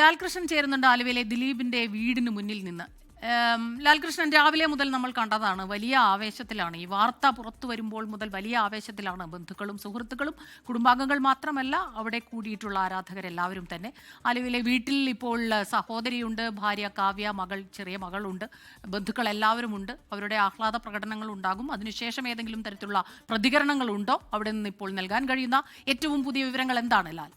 ലാൽകൃഷ്ണൻ ചേരുന്നുണ്ട് ആലുവയിലെ ദിലീപിന്റെ വീടിന് മുന്നിൽ നിന്ന്. ലാൽകൃഷ്ണൻ രാവിലെ മുതൽ നമ്മൾ കണ്ടതാണ് വലിയ ആവേശത്തിലാണ്. ഈ വാർത്ത പുറത്തു വരുമ്പോൾ മുതൽ വലിയ ആവേശത്തിലാണ് ബന്ധുക്കളും സുഹൃത്തുക്കളും കുടുംബാംഗങ്ങൾ മാത്രമല്ല അവിടെ കൂടിയിട്ടുള്ള ആരാധകരെല്ലാവരും തന്നെ. ആലുവയിലെ വീട്ടിൽ ഇപ്പോൾ സഹോദരിയുണ്ട് ഭാര്യ കാവ്യ മകൾ ചെറിയ മകളുണ്ട് ബന്ധുക്കൾ എല്ലാവരും ഉണ്ട്. അവരുടെ ആഹ്ലാദ പ്രകടനങ്ങൾ ഉണ്ടാകും. അതിനുശേഷം ഏതെങ്കിലും തരത്തിലുള്ള പ്രതികരണങ്ങൾ ഉണ്ടോ? അവിടെ നിന്ന് ഇപ്പോൾ നൽകാൻ കഴിയുന്ന ഏറ്റവും പുതിയ വിവരങ്ങൾ എന്താണ് ലാൽ?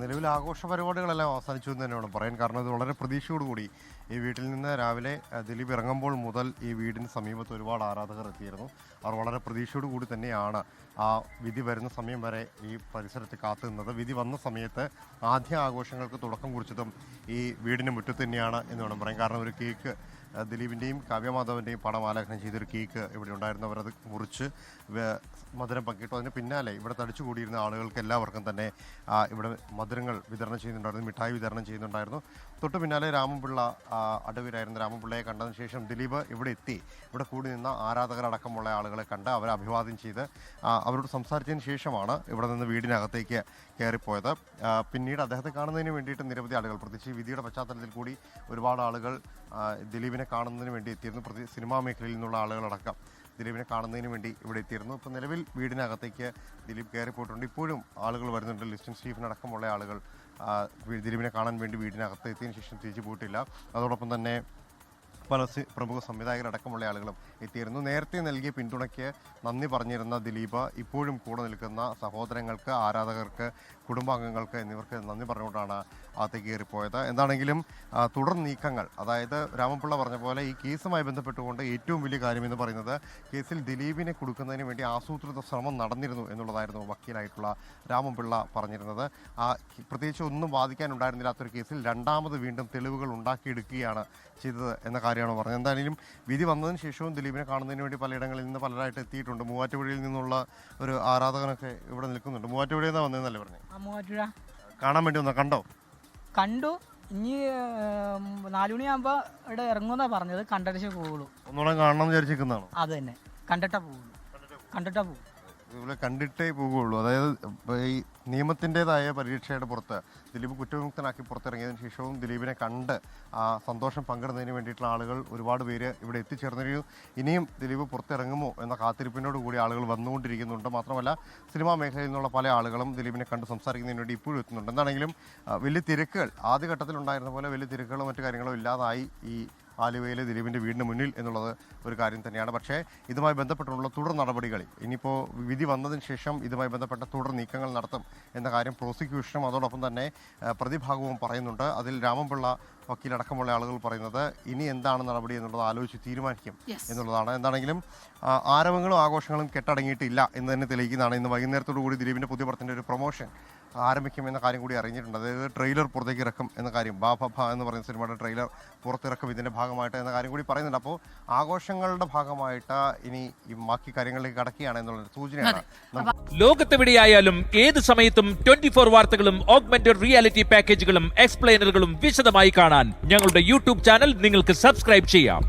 നിലവിൽ ആഘോഷ പരിപാടികളെല്ലാം അവസാനിച്ചു എന്ന് തന്നെയാണ് പറയാൻ കാരണം. ഇത് വളരെ പ്രതീക്ഷയോടുകൂടി ഈ വീട്ടിൽ നിന്ന് രാവിലെ ദിലീപ് ഇറങ്ങുമ്പോൾ മുതൽ ഈ വീടിന് സമീപത്ത് ഒരുപാട് ആരാധകർ എത്തിയിരുന്നു. അവർ വളരെ പ്രതീക്ഷയോടു കൂടി തന്നെയാണ് ആ വിധി വരുന്ന സമയം വരെ ഈ പരിസരത്ത് കാത്തു നിന്നത്. വിധി വന്ന സമയത്ത് ആദ്യ ആഘോഷങ്ങൾക്ക് തുടക്കം കുറിച്ചതും ഈ വീടിന് മുറ്റത്ത് തന്നെയാണ് എന്ന് വേണം പറയാൻ. കാരണം ഒരു കേക്ക് ദിലീപിന്റെയും കാവ്യമാധവന്റെയും പടം ആലേഖനം ചെയ്തൊരു കേക്ക് ഇവിടെ ഉണ്ടായിരുന്നവർ അത് മുറിച്ച് മധുരം പങ്കിട്ടു. അതിന് പിന്നാലെ ഇവിടെ തടിച്ചുകൂടിയിരുന്ന ആളുകൾക്ക് എല്ലാവർക്കും തന്നെ ഇവിടെ മധുരങ്ങൾ വിതരണം ചെയ്യുന്നുണ്ടായിരുന്നു മിഠായി വിതരണം ചെയ്യുന്നുണ്ടായിരുന്നു. തൊട്ട് പിന്നാലെ രാമപിള്ള അടവിലായിരുന്ന രാമപിള്ളയെ കണ്ടതിന് ശേഷം ദിലീപ് ഇവിടെ എത്തി. ഇവിടെ കൂടി നിന്ന ആരാധകരടക്കമുള്ള ആളുകളെ കണ്ട് അവരെ അഭിവാദ്യം ചെയ്ത് അവരോട് സംസാരിച്ചതിന് ശേഷമാണ് ഇവിടെ നിന്ന് വീടിനകത്തേക്ക് കയറിപ്പോയത്. പിന്നീട് അദ്ദേഹത്തെ കാണുന്നതിന് വേണ്ടിയിട്ട് നിരവധി ആളുകൾ പ്രത്യേകിച്ച് വിധിയുടെ പശ്ചാത്തലത്തിൽ കൂടി ഒരുപാട് ആളുകൾ ദിലീപിനെ കാണുന്നതിന് വേണ്ടി എത്തിയിരുന്നു. പ്രതി സിനിമാ മേഖലയിൽ നിന്നുള്ള ആളുകളടക്കം ദിലീപിനെ കാണുന്നതിന് വേണ്ടി ഇവിടെ എത്തിയിരുന്നു. ഇപ്പോൾ നിലവിൽ വീടിനകത്തേക്ക് ദിലീപ് കയറിപ്പോയിട്ടുണ്ട്. ഇപ്പോഴും ആളുകൾ വരുന്നുണ്ട്. ലിസ്റ്റൻ സ്റ്റീഫിനടക്കമുള്ള ആളുകൾ ദിലീപിനെ കാണാൻ വേണ്ടി വീടിനകത്ത് എത്തിയതിനു ശേഷം തിരിച്ചു പോയിട്ടില്ല. അതോടൊപ്പം തന്നെ പല പ്രമുഖ സംവിധായകരടക്കമുള്ള ആളുകളും എത്തിയിരുന്നു. നേരത്തെ നൽകിയ പിന്തുണയ്ക്ക് നന്ദി പറഞ്ഞിരുന്ന ദിലീപ് ഇപ്പോഴും കൂടെ നിൽക്കുന്ന സഹോദരങ്ങൾക്ക് ആരാധകർക്ക് കുടുംബാംഗങ്ങൾക്ക് എന്നിവർക്ക് നന്ദി പറഞ്ഞുകൊണ്ടാണ് അകത്തേക്ക് കയറിപ്പോയത്. എന്താണെങ്കിലും തുടർ നീക്കങ്ങൾ അതായത് രാമപിള്ള പറഞ്ഞ പോലെ ഈ കേസുമായി ബന്ധപ്പെട്ടുകൊണ്ട് ഏറ്റവും വലിയ കാര്യമെന്ന് പറയുന്നത് കേസിൽ ദിലീപിനെ കൊടുക്കുന്നതിന് വേണ്ടി ആസൂത്രിത ശ്രമം നടന്നിരുന്നു എന്നുള്ളതായിരുന്നു വക്കീലായിട്ടുള്ള രാമപിള്ള പറഞ്ഞിരുന്നത്. ആ പ്രത്യേകിച്ച് ഒന്നും വാദിക്കാനുണ്ടായിരുന്നില്ലാത്തൊരു കേസിൽ രണ്ടാമത് വീണ്ടും തെളിവുകൾ ഉണ്ടാക്കിയെടുക്കുകയാണ് ചെയ്തത് എന്ന കാര്യമാണ് പറഞ്ഞത്. എന്തായാലും വിധി വന്നതിന് ശേഷവും ദിലീപിനെ കാണുന്നതിന് വേണ്ടി പലയിടങ്ങളിൽ നിന്ന് പലരായിട്ട് എത്തിയിട്ടുണ്ട്. മൂവാറ്റുപുഴയിൽ നിന്നുള്ള ഒരു ആരാധകനൊക്കെ ഇവിടെ നിൽക്കുന്നുണ്ട്. മൂവാറ്റുപുഴയിൽ നിന്നാണ് വന്നതെന്നല്ലേ പറഞ്ഞു? മൂവാറ്റുപുഴ. കാണാൻ വേണ്ടി വന്ന കണ്ടോ? കണ്ടു. ഇനി നാലുമണിയാകുമ്പോൾ ഇവിടെ ഇറങ്ങുമെന്നാ പറഞ്ഞത്. കണ്ടിട്ടേ പോവുള്ളൂ. ഒന്നുകൂടെ കാണണം വിചാരിച്ചിരിക്കുന്നതാണ്? അത് തന്നെ. കണ്ടിട്ടാ പോവുള്ളൂ. കണ്ടിട്ടാ പോകും ഇതുപോലെ കണ്ടിട്ടേ പോകുള്ളൂ. അതായത് ഈ നിയമത്തിന്റെതായ പരീക്ഷയുടെ പുറത്ത് ദിലീപ് കുറ്റവിമുക്തനാക്കി പുറത്തിറങ്ങിയതിന് ശേഷവും ദിലീപിനെ കണ്ട് ആ സന്തോഷം പങ്കിടുന്നതിന് വേണ്ടിയിട്ടുള്ള ആളുകൾ ഒരുപാട് പേര് ഇവിടെ എത്തിച്ചേർന്നിരിക്കുന്നു. ഇനിയും ദിലീപ് പുറത്തിറങ്ങുമോ എന്ന കാത്തിരിപ്പിനോട് കൂടി ആളുകൾ വന്നുകൊണ്ടിരിക്കുന്നുണ്ട്. മാത്രമല്ല സിനിമാ മേഖലയിൽ നിന്നുള്ള പല ആളുകളും ദിലീപിനെ കണ്ട് സംസാരിക്കുന്നതിന് വേണ്ടി ഇപ്പോഴും എത്തുന്നുണ്ട്. എന്താണെങ്കിലും വലിയ തിരക്കുകൾ ആദ്യഘട്ടത്തിൽ ഉണ്ടായിരുന്ന പോലെ വലിയ തിരക്കുകളോ മറ്റു കാര്യങ്ങളോ ഇല്ലാതായി ഈ ആലുവയിലെ ദിലീപിന്റെ വീടിന് മുന്നിൽ എന്നുള്ളത് ഒരു കാര്യം തന്നെയാണ്. പക്ഷേ ഇതുമായി ബന്ധപ്പെട്ടുള്ള തുടർ നടപടികൾ ഇനിയിപ്പോൾ വിധി വന്നതിന് ശേഷം ഇതുമായി ബന്ധപ്പെട്ട തുടർ നീക്കങ്ങൾ നടത്തും എന്ന കാര്യം പ്രോസിക്യൂഷനും അതോടൊപ്പം തന്നെ പ്രതിഭാഗവും പറയുന്നുണ്ട്. അതിൽ രാമൻപിള്ള വക്കീലടക്കമുള്ള ആളുകൾ പറയുന്നത് ഇനി എന്താണ് നടപടി എന്നുള്ളത് ആലോചിച്ച് തീരുമാനിക്കും എന്നുള്ളതാണ്. എന്താണെങ്കിലും ആരവങ്ങളും ആഘോഷങ്ങളും കെട്ടടങ്ങിയിട്ടില്ല എന്ന് തന്നെ തെളിയിക്കുന്നതാണ്. ഇന്ന് വൈകുന്നേരത്തോടു കൂടി ദിലീപിന്റെ പുതിയ പടത്തിന്റെ ഒരു പ്രൊമോഷൻ ആരംഭിക്കും എന്ന കാര്യം കൂടി അറിഞ്ഞിട്ടുണ്ട്. അതായത് ട്രെയിലർ പുറത്തേക്ക് ഇറക്കും എന്ന കാര്യം. ബാ ഭ എന്ന് പറയുന്ന സിനിമയുടെ ട്രെയിലർ പുറത്തിറക്കും. ഇതിന്റെ ഭാഗമായിട്ട് എന്ന കാര്യം കൂടി പറയുന്നുണ്ട്. അപ്പോൾ ആഘോഷങ്ങളുടെ ഭാഗമായിട്ട് ഇനി ഈ ബാക്കി കാര്യങ്ങളിലേക്ക് കടക്കുകയാണ് എന്നുള്ള സൂചനയാണ്. ലോകത്തെവിടെയായാലും ഏത് സമയത്തും ട്വന്റി ഫോർ വാർത്തകളും ഓഗ്മെന്റഡ് റിയാലിറ്റി പാക്കേജുകളും എക്സ്പ്ലെയിനറുകളും വിശദമായി കാണാൻ ഞങ്ങളുടെ യൂട്യൂബ് ചാനൽ നിങ്ങൾക്ക് സബ്സ്ക്രൈബ് ചെയ്യാം.